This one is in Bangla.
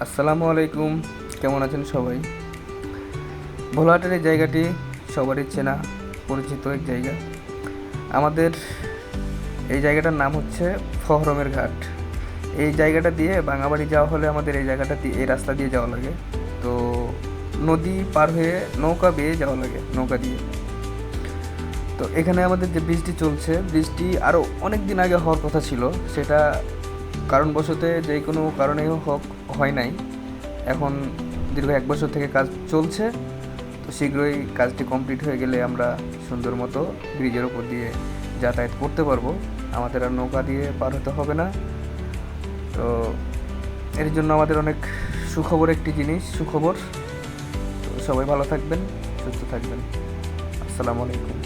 আসসালামু আলাইকুম। কেমন আছেন সবাই? ভোলাহাটের এই জায়গাটি সবারই চেনা পরিচিত এক জায়গা। আমাদের এই জায়গাটার নাম হচ্ছে ফহরমের ঘাট। এই জায়গাটা দিয়ে বাঙাবাড়ি যাওয়া হলে আমাদের এই জায়গাটা দিয়ে, এই রাস্তা দিয়ে যাওয়া লাগে। তো নদী পার হয়ে নৌকা বেয়ে যাওয়া লাগে, নৌকা দিয়ে। তো এখানে আমাদের যে ব্রিজটি চলছে, ব্রিজটি আরও অনেক দিন আগে হওয়ার কথা ছিল। সেটা কারণবশত যে কোনো কারণেই হোক, হয় নাই। এখন দীর্ঘ এক বছর থেকে কাজ চলছে, তো শীঘ্রই কাজটি কমপ্লিট হয়ে গেলে আমরা সুন্দর মতো ব্রিজের ওপর দিয়ে যাতায়াত করতে পারব। আমাদের আর নৌকা দিয়ে পার হতে হবে না। তো এর জন্য আমাদের অনেক সুখবর একটি জিনিস, সুখবর। তো সবাই ভালো থাকবেন, সুস্থ থাকবেন। আসসালামু আলাইকুম।